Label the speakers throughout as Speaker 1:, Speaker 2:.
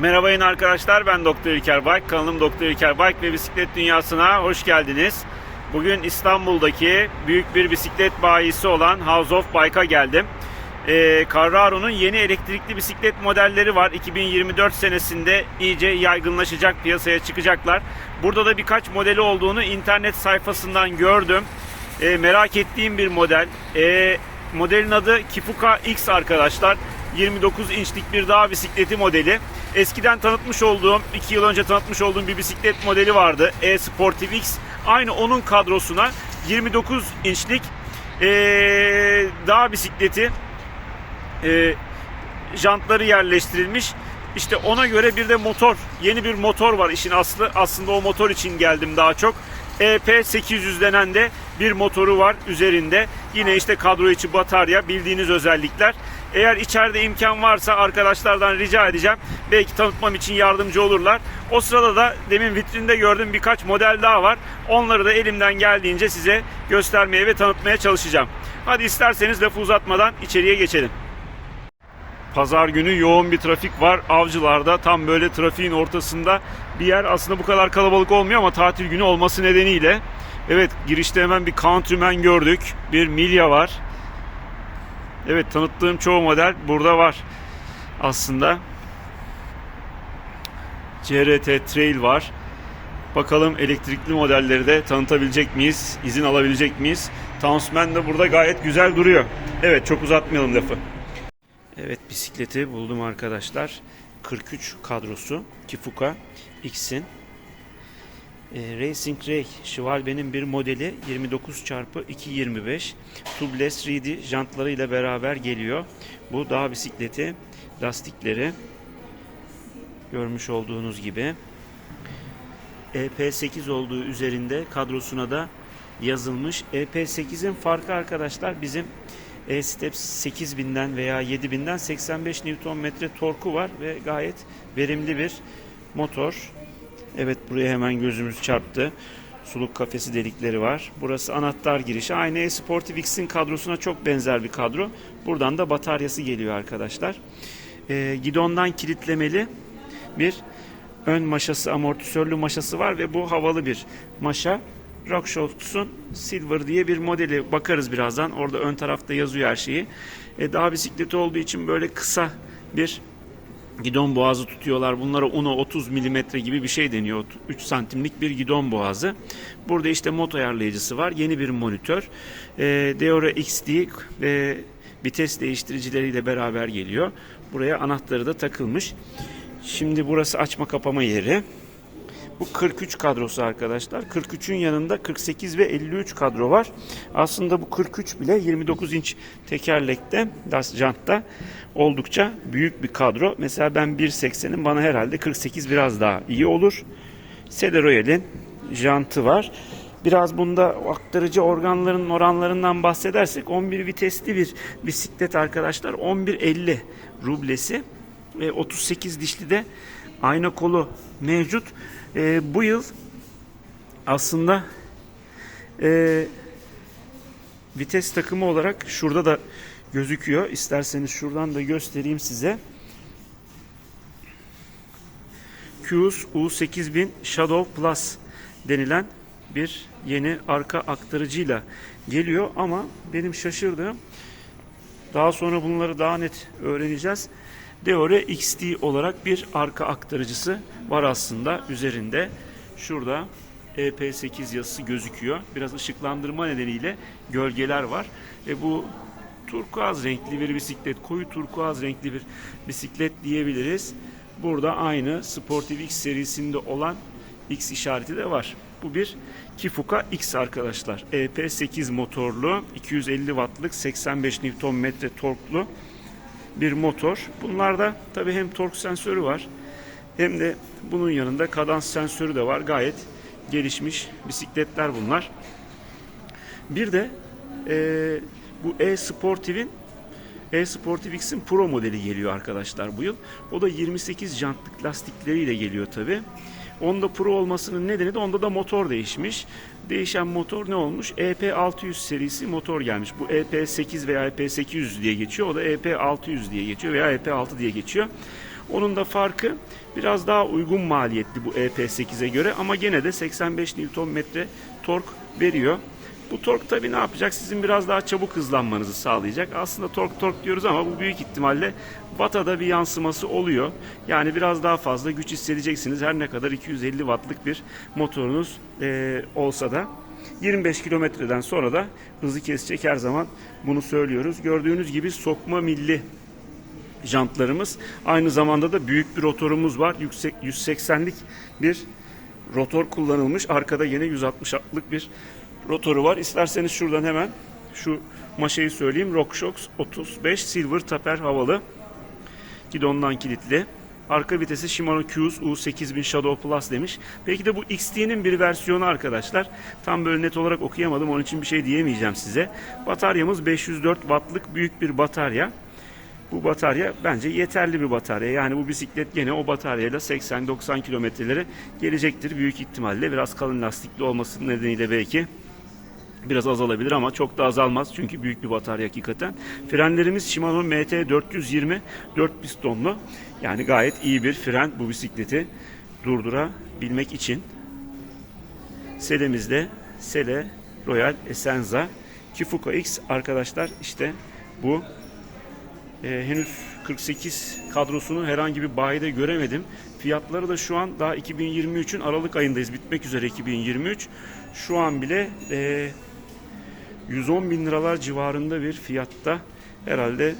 Speaker 1: Merhaba yine arkadaşlar ben Doktor İlker Bike kanalım Doktor İlker Bike ve bisiklet dünyasına hoş geldiniz. Bugün İstanbul'daki büyük bir bisiklet bayisi olan House of Bike'a geldim. Ee, Carraro'nun yeni elektrikli bisiklet modelleri var. 2024 senesinde iyice yaygınlaşacak, piyasaya çıkacaklar. Burada da birkaç modeli olduğunu internet sayfasından gördüm. Ee, merak ettiğim bir model. Ee, modelin adı Kifuka X arkadaşlar. 29 inçlik bir dağ bisikleti modeli. Eskiden tanıtmış olduğum, 2 yıl önce tanıtmış olduğum bir bisiklet modeli vardı. E-Sportive X. Aynı onun kadrosuna 29 inçlik ee, dağ bisikleti e, jantları yerleştirilmiş. İşte ona göre bir de motor, yeni bir motor var işin aslı. Aslında o motor için geldim daha çok. EP800 denen de bir motoru var üzerinde. Yine işte kadro içi batarya bildiğiniz özellikler. Eğer içeride imkan varsa arkadaşlardan rica edeceğim. Belki tanıtmam için yardımcı olurlar. O sırada da demin vitrinde gördüğüm birkaç model daha var. Onları da elimden geldiğince size göstermeye ve tanıtmaya çalışacağım. Hadi isterseniz lafı uzatmadan içeriye geçelim. Pazar günü yoğun bir trafik var. Avcılarda tam böyle trafiğin ortasında bir yer. Aslında bu kadar kalabalık olmuyor ama tatil günü olması nedeniyle. Evet girişte hemen bir Countryman gördük. Bir Milya var. Evet tanıttığım çoğu model burada var. Aslında. CRT Trail var. Bakalım elektrikli modelleri de tanıtabilecek miyiz? İzin alabilecek miyiz? Townsman de burada gayet güzel duruyor. Evet çok uzatmayalım lafı. Evet bisikleti buldum arkadaşlar. 43 kadrosu Kifuka X'in. E, Racing Ray Schwalbe'nin bir modeli 29x225 tubeless 3D jantları ile beraber geliyor. Bu dağ bisikleti lastikleri görmüş olduğunuz gibi EP8 olduğu üzerinde kadrosuna da yazılmış. EP8'in farkı arkadaşlar bizim e-Step 8000'den veya 7000'den 85 Nm torku var ve gayet verimli bir motor. Evet buraya hemen gözümüz çarptı. Suluk kafesi delikleri var. Burası anahtar girişi. Aynı e-Sportive X'in kadrosuna çok benzer bir kadro. Buradan da bataryası geliyor arkadaşlar. Ee, gidondan kilitlemeli bir ön maşası, amortisörlü maşası var ve bu havalı bir maşa. RockShox'un Silver diye bir modeli bakarız birazdan. Orada ön tarafta yazıyor her şeyi. E, dağ bisikleti olduğu için böyle kısa bir gidon boğazı tutuyorlar. Bunlara Uno 30 milimetre gibi bir şey deniyor. 3 santimlik bir gidon boğazı. Burada işte mod ayarlayıcısı var. Yeni bir monitör. E, Deora XD ve vites değiştiricileriyle beraber geliyor. Buraya anahtarı da takılmış. Şimdi burası açma kapama yeri. Bu 43 kadrosu arkadaşlar. 43'ün yanında 48 ve 53 kadro var. Aslında bu 43 bile 29 inç tekerlekte, jantta oldukça büyük bir kadro. Mesela ben 1.80'im bana herhalde 48 biraz daha iyi olur. Celeroyel'in jantı var. Biraz bunda aktarıcı organların oranlarından bahsedersek 11 vitesli bir bisiklet arkadaşlar. 11.50 rublesi ve 38 dişli de ayna kolu mevcut. E, bu yıl aslında e, vites takımı olarak şurada da gözüküyor. İsterseniz şuradan da göstereyim size. Qs U8000 Shadow Plus denilen bir yeni arka aktarıcıyla geliyor ama benim şaşırdığım daha sonra bunları daha net öğreneceğiz. Deore XT olarak bir arka aktarıcısı var aslında üzerinde. Şurada EP8 yazısı gözüküyor. Biraz ışıklandırma nedeniyle gölgeler var. E bu turkuaz renkli bir bisiklet, koyu turkuaz renkli bir bisiklet diyebiliriz. Burada aynı Sportive X serisinde olan X işareti de var. Bu bir Kifuka X arkadaşlar. EP8 motorlu, 250 wattlık, 85 Nm torklu bir motor. Bunlarda tabii hem tork sensörü var hem de bunun yanında kadans sensörü de var. Gayet gelişmiş bisikletler bunlar. Bir de e, bu e-Sportive'in e-Sportive X'in Pro modeli geliyor arkadaşlar bu yıl. O da 28 jantlık lastikleriyle geliyor tabi. Onda Pro olmasının nedeni de onda da motor değişmiş. Değişen motor ne olmuş? EP600 serisi motor gelmiş. Bu EP8 veya EP800 diye geçiyor. O da EP600 diye geçiyor veya EP6 diye geçiyor. Onun da farkı biraz daha uygun maliyetli bu EP8'e göre ama gene de 85 Nm tork veriyor. Bu tork tabi ne yapacak? Sizin biraz daha çabuk hızlanmanızı sağlayacak. Aslında tork tork diyoruz ama bu büyük ihtimalle Watt'a da bir yansıması oluyor. Yani biraz daha fazla güç hissedeceksiniz. Her ne kadar 250 Watt'lık bir motorunuz eee, olsa da. 25 kilometreden sonra da hızı kesecek her zaman bunu söylüyoruz. Gördüğünüz gibi sokma milli jantlarımız. Aynı zamanda da büyük bir rotorumuz var. Yüksek 180'lik bir rotor kullanılmış. Arkada yine 160'lık bir rotoru var. İsterseniz şuradan hemen şu maşayı söyleyeyim. RockShox 35 Silver Taper havalı. Gidondan kilitli. Arka vitesi Shimano Q's U8000 Shadow Plus demiş. Belki de bu XT'nin bir versiyonu arkadaşlar. Tam böyle net olarak okuyamadım. Onun için bir şey diyemeyeceğim size. Bataryamız 504 wattlık büyük bir batarya. Bu batarya bence yeterli bir batarya. Yani bu bisiklet gene o bataryayla 80-90 kilometrelere gelecektir büyük ihtimalle. Biraz kalın lastikli olması nedeniyle belki biraz azalabilir ama çok da azalmaz çünkü büyük bir batarya hakikaten. Frenlerimiz Shimano MT420 4 pistonlu. Yani gayet iyi bir fren bu bisikleti durdurabilmek için. Selemizde Sele Royal Essenza Kifuka X arkadaşlar işte bu ee, henüz 48 kadrosunu herhangi bir bayide göremedim. Fiyatları da şu an daha 2023'ün Aralık ayındayız. Bitmek üzere 2023. Şu an bile e, 110 bin liralar civarında bir fiyatta herhalde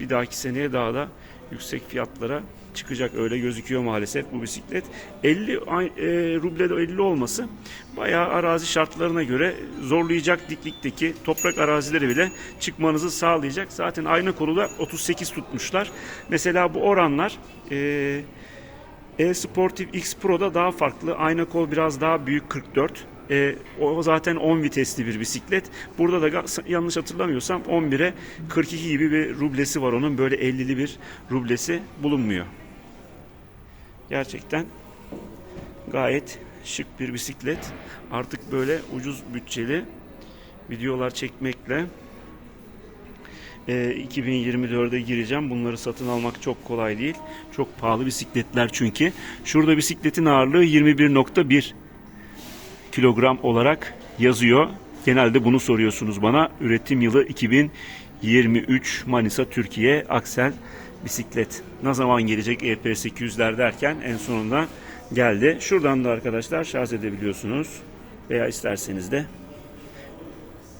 Speaker 1: bir dahaki seneye daha da yüksek fiyatlara çıkacak öyle gözüküyor maalesef bu bisiklet. 50 ay- e, ruble de 50 olması bayağı arazi şartlarına göre zorlayacak diklikteki toprak arazileri bile çıkmanızı sağlayacak. Zaten aynı konuda 38 tutmuşlar. Mesela bu oranlar e, e-Sportive X Pro'da daha farklı. Ayna kol biraz daha büyük 44. E, o zaten 10 vitesli bir bisiklet. Burada da yanlış hatırlamıyorsam 11'e 42 gibi bir rublesi var onun. Böyle 50'li bir rublesi bulunmuyor. Gerçekten gayet şık bir bisiklet. Artık böyle ucuz bütçeli videolar çekmekle e, 2024'e gireceğim. Bunları satın almak çok kolay değil. Çok pahalı bisikletler çünkü. Şurada bisikletin ağırlığı 21.1 kilogram olarak yazıyor. Genelde bunu soruyorsunuz bana. Üretim yılı 2023 Manisa Türkiye Aksel bisiklet. Ne zaman gelecek E EP800'ler derken en sonunda geldi. Şuradan da arkadaşlar şarj edebiliyorsunuz. Veya isterseniz de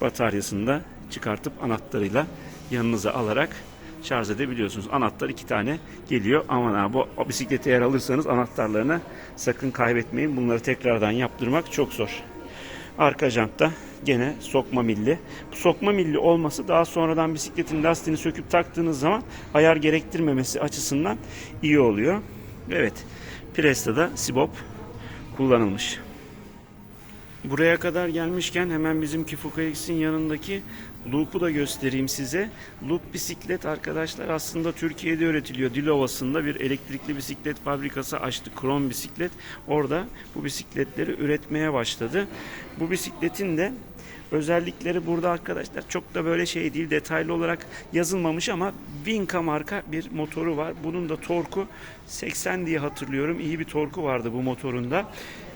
Speaker 1: bataryasını da çıkartıp anahtarıyla yanınıza alarak şarj edebiliyorsunuz. Anahtar iki tane geliyor. Aman ha bu bisikleti eğer alırsanız anahtarlarını sakın kaybetmeyin. Bunları tekrardan yaptırmak çok zor. Arka jantta gene sokma milli. Bu sokma milli olması daha sonradan bisikletin lastiğini söküp taktığınız zaman ayar gerektirmemesi açısından iyi oluyor. Evet. Presta'da Sibop kullanılmış. Buraya kadar gelmişken hemen bizim Kifuka X'in yanındaki Loop'u da göstereyim size. Loop bisiklet arkadaşlar aslında Türkiye'de üretiliyor. Dilovası'nda bir elektrikli bisiklet fabrikası açtı. Krom bisiklet. Orada bu bisikletleri üretmeye başladı. Bu bisikletin de özellikleri burada arkadaşlar çok da böyle şey değil detaylı olarak yazılmamış ama Vinca marka bir motoru var. Bunun da torku 80 diye hatırlıyorum. İyi bir torku vardı bu motorunda.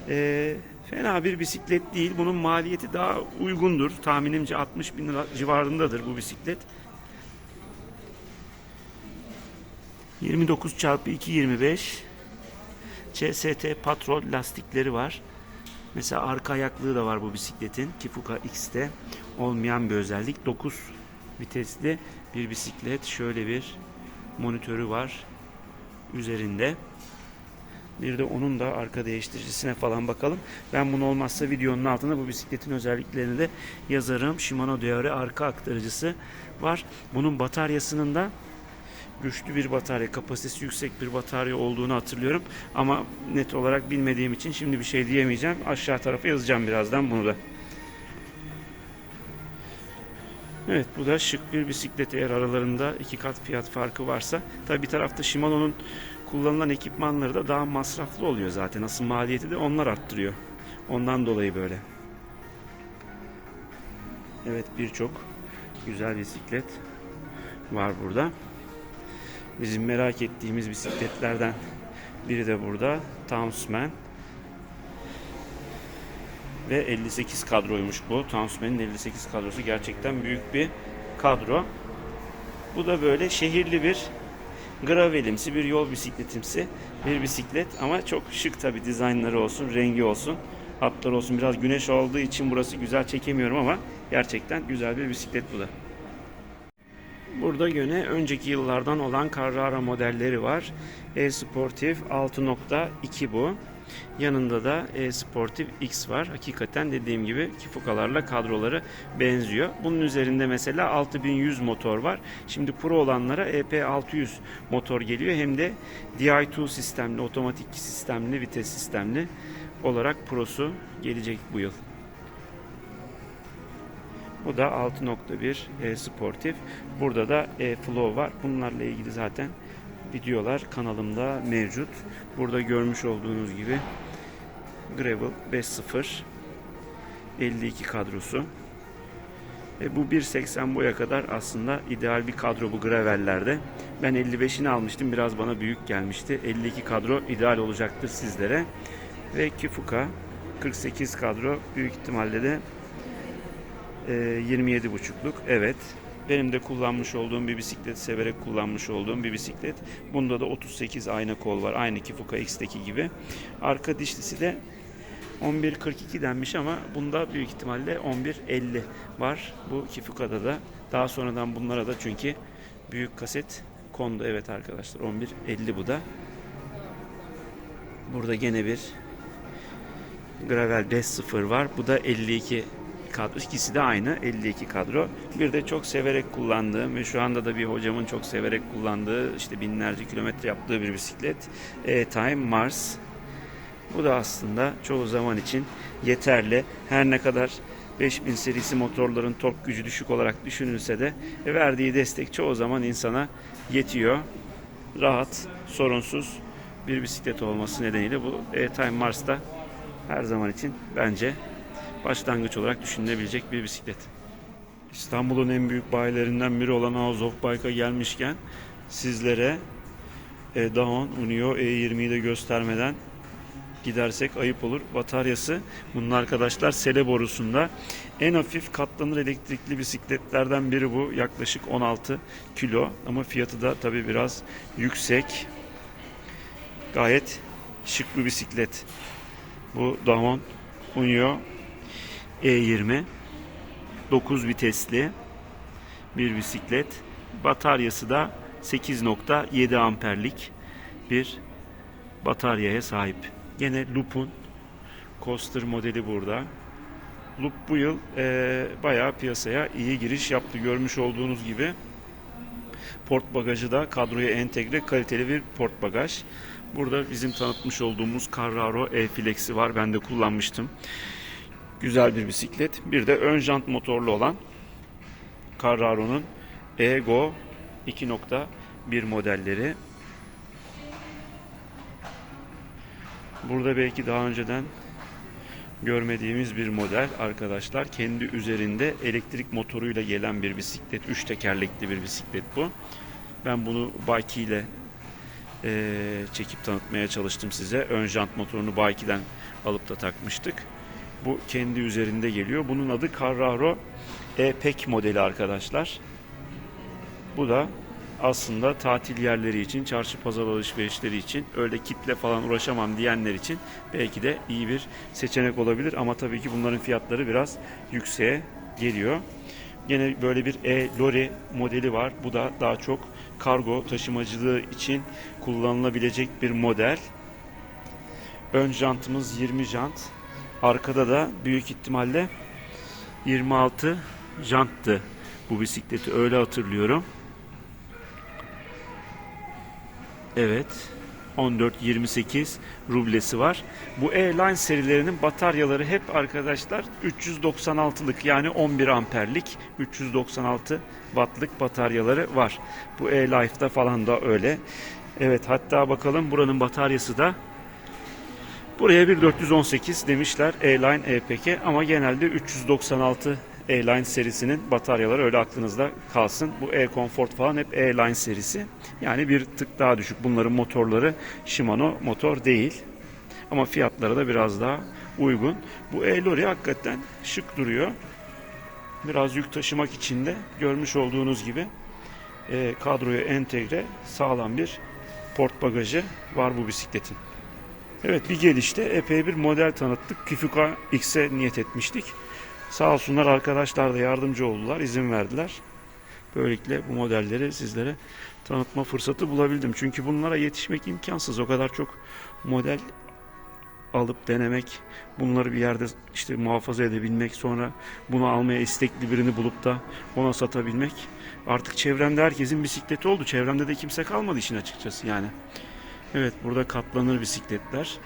Speaker 1: Ee, fena bir bisiklet değil. Bunun maliyeti daha uygundur. Tahminimce 60 bin lira civarındadır bu bisiklet. 29 çarpı 225 CST patrol lastikleri var. Mesela arka ayaklığı da var bu bisikletin. Kifuka X'te olmayan bir özellik. 9 vitesli bir bisiklet. Şöyle bir monitörü var üzerinde. Bir de onun da arka değiştiricisine falan bakalım. Ben bunu olmazsa videonun altına bu bisikletin özelliklerini de yazarım. Shimano Deore arka aktarıcısı var. Bunun bataryasının da güçlü bir batarya, kapasitesi yüksek bir batarya olduğunu hatırlıyorum. Ama net olarak bilmediğim için şimdi bir şey diyemeyeceğim. Aşağı tarafa yazacağım birazdan bunu da. Evet bu da şık bir bisiklet eğer aralarında iki kat fiyat farkı varsa. Tabi bir tarafta Shimano'nun kullanılan ekipmanları da daha masraflı oluyor zaten. Asıl maliyeti de onlar arttırıyor. Ondan dolayı böyle. Evet birçok güzel bisiklet var burada. Bizim merak ettiğimiz bisikletlerden biri de burada. Townsman. Ve 58 kadroymuş bu. Townsman'in 58 kadrosu gerçekten büyük bir kadro. Bu da böyle şehirli bir gravelimsi bir yol bisikletimsi bir bisiklet ama çok şık tabi dizaynları olsun, rengi olsun, hatları olsun. Biraz güneş olduğu için burası güzel çekemiyorum ama gerçekten güzel bir bisiklet bu da. Burada yine önceki yıllardan olan Carrara modelleri var. E-Sportif 6.2 bu. Yanında da E-Sportif X var. Hakikaten dediğim gibi Kifukalarla kadroları benziyor. Bunun üzerinde mesela 6100 motor var. Şimdi Pro olanlara EP600 motor geliyor. Hem de DI2 sistemli, otomatik sistemli, vites sistemli olarak Pro'su gelecek bu yıl. Bu da 6.1 e, sportif. Burada da e, flow var. Bunlarla ilgili zaten videolar kanalımda mevcut. Burada görmüş olduğunuz gibi Gravel 5.0 52 kadrosu. E, bu 1.80 boya kadar aslında ideal bir kadro bu gravellerde. Ben 55'ini almıştım. Biraz bana büyük gelmişti. 52 kadro ideal olacaktır sizlere. Ve Kifuka 48 kadro büyük ihtimalle de e, 27,5'luk. Evet. Benim de kullanmış olduğum bir bisiklet, severek kullanmış olduğum bir bisiklet. Bunda da 38 ayna kol var. Aynı Kifuka X'teki gibi. Arka dişlisi de 11.42 denmiş ama bunda büyük ihtimalle 11.50 var. Bu Kifuka'da da. Daha sonradan bunlara da çünkü büyük kaset kondu. Evet arkadaşlar 11.50 bu da. Burada gene bir Gravel 5.0 var. Bu da 52 kadro. İkisi de aynı 52 kadro. Bir de çok severek kullandığım ve şu anda da bir hocamın çok severek kullandığı işte binlerce kilometre yaptığı bir bisiklet. E-Time Mars. Bu da aslında çoğu zaman için yeterli. Her ne kadar 5000 serisi motorların tork gücü düşük olarak düşünülse de verdiği destek çoğu zaman insana yetiyor. Rahat, sorunsuz bir bisiklet olması nedeniyle bu E-Time Mars'ta her zaman için bence başlangıç olarak düşünülebilecek bir bisiklet. İstanbul'un en büyük bayilerinden biri olan House of Bike'a gelmişken sizlere e, Dahon Unio E20'yi de göstermeden gidersek ayıp olur. Bataryası bunun arkadaşlar sele borusunda en hafif katlanır elektrikli bisikletlerden biri bu. Yaklaşık 16 kilo ama fiyatı da tabi biraz yüksek. Gayet şık bir bisiklet. Bu Dahon Unio E20 9 vitesli bir bisiklet. Bataryası da 8.7 amperlik bir bataryaya sahip. Gene Loop'un Coaster modeli burada. Loop bu yıl e, bayağı piyasaya iyi giriş yaptı. Görmüş olduğunuz gibi port bagajı da kadroya entegre kaliteli bir port bagaj. Burada bizim tanıtmış olduğumuz Carraro E-Flex'i var. Ben de kullanmıştım. Güzel bir bisiklet. Bir de ön jant motorlu olan Carraro'nun Ego 2.1 modelleri. Burada belki daha önceden görmediğimiz bir model arkadaşlar. Kendi üzerinde elektrik motoruyla gelen bir bisiklet. Üç tekerlekli bir bisiklet bu. Ben bunu Bike ile e, çekip tanıtmaya çalıştım size. Ön jant motorunu Bike'den alıp da takmıştık. Bu kendi üzerinde geliyor. Bunun adı Carraro E-Pack modeli arkadaşlar. Bu da aslında tatil yerleri için, çarşı pazar alışverişleri için, öyle kitle falan uğraşamam diyenler için belki de iyi bir seçenek olabilir. Ama tabii ki bunların fiyatları biraz yükseğe geliyor. Yine böyle bir E-Lori modeli var. Bu da daha çok kargo taşımacılığı için kullanılabilecek bir model. Ön jantımız 20 jant. Arkada da büyük ihtimalle 26 janttı bu bisikleti öyle hatırlıyorum. Evet. 14-28 rublesi var. Bu E-Line serilerinin bataryaları hep arkadaşlar 396'lık yani 11 amperlik 396 wattlık bataryaları var. Bu E-Life'da falan da öyle. Evet hatta bakalım buranın bataryası da Buraya bir 418 demişler E-Line EPK ama genelde 396 E-Line serisinin bataryaları öyle aklınızda kalsın. Bu E-Comfort falan hep E-Line serisi. Yani bir tık daha düşük. Bunların motorları Shimano motor değil. Ama fiyatları da biraz daha uygun. Bu E-Lori hakikaten şık duruyor. Biraz yük taşımak için de görmüş olduğunuz gibi e, kadroya entegre sağlam bir port bagajı var bu bisikletin. Evet bir gelişte epey bir model tanıttık. Kifuka X'e niyet etmiştik. Sağ olsunlar arkadaşlar da yardımcı oldular, izin verdiler. Böylelikle bu modelleri sizlere tanıtma fırsatı bulabildim. Çünkü bunlara yetişmek imkansız. O kadar çok model alıp denemek, bunları bir yerde işte muhafaza edebilmek, sonra bunu almaya istekli birini bulup da ona satabilmek. Artık çevremde herkesin bisikleti oldu. Çevremde de kimse kalmadı işin açıkçası yani. Evet burada katlanır bisikletler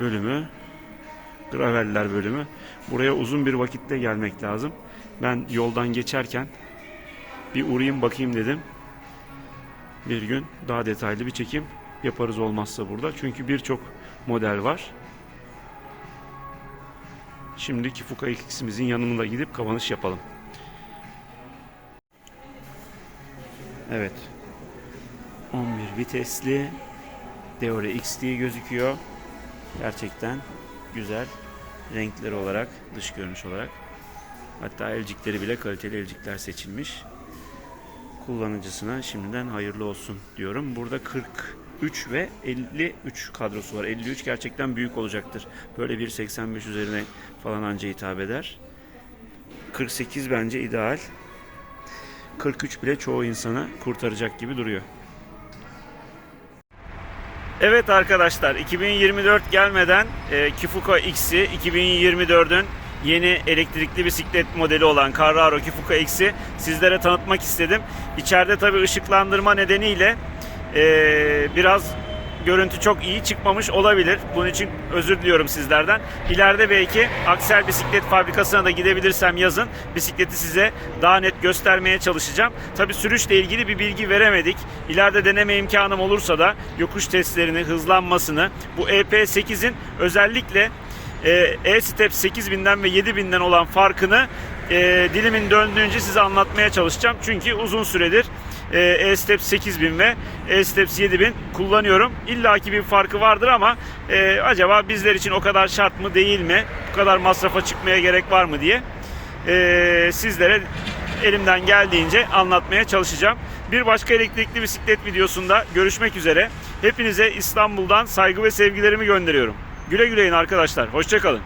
Speaker 1: bölümü, graveller bölümü. Buraya uzun bir vakitte gelmek lazım. Ben yoldan geçerken bir uğrayayım bakayım dedim. Bir gün daha detaylı bir çekim yaparız olmazsa burada. Çünkü birçok model var. Şimdi Kifuka X'imizin yanına gidip kapanış yapalım. Evet. 11 vitesli Deore XT gözüküyor. Gerçekten güzel renkleri olarak, dış görünüş olarak. Hatta elcikleri bile kaliteli elcikler seçilmiş. Kullanıcısına şimdiden hayırlı olsun diyorum. Burada 43 ve 53 kadrosu var. 53 gerçekten büyük olacaktır. Böyle 1.85 üzerine falan anca hitap eder. 48 bence ideal. 43 bile çoğu insanı kurtaracak gibi duruyor. Evet arkadaşlar 2024 gelmeden e, Kifuka X'i 2024'ün yeni elektrikli bisiklet modeli olan Carraro Kifuka X'i sizlere tanıtmak istedim. İçeride tabi ışıklandırma nedeniyle e, biraz görüntü çok iyi çıkmamış olabilir. Bunun için özür diliyorum sizlerden. İleride belki Aksel Bisiklet Fabrikası'na da gidebilirsem yazın bisikleti size daha net göstermeye çalışacağım. Tabi sürüşle ilgili bir bilgi veremedik. İleride deneme imkanım olursa da yokuş testlerini, hızlanmasını, bu EP8'in özellikle e, E-Step 8000'den ve 7000'den olan farkını e, dilimin döndüğünce size anlatmaya çalışacağım. Çünkü uzun süredir E-Steps 8000 ve E-Steps 7000 kullanıyorum. İlla ki bir farkı vardır ama e, acaba bizler için o kadar şart mı değil mi? Bu kadar masrafa çıkmaya gerek var mı diye e, sizlere elimden geldiğince anlatmaya çalışacağım. Bir başka elektrikli bisiklet videosunda görüşmek üzere. Hepinize İstanbul'dan saygı ve sevgilerimi gönderiyorum. Güle güleyin arkadaşlar. Hoşçakalın.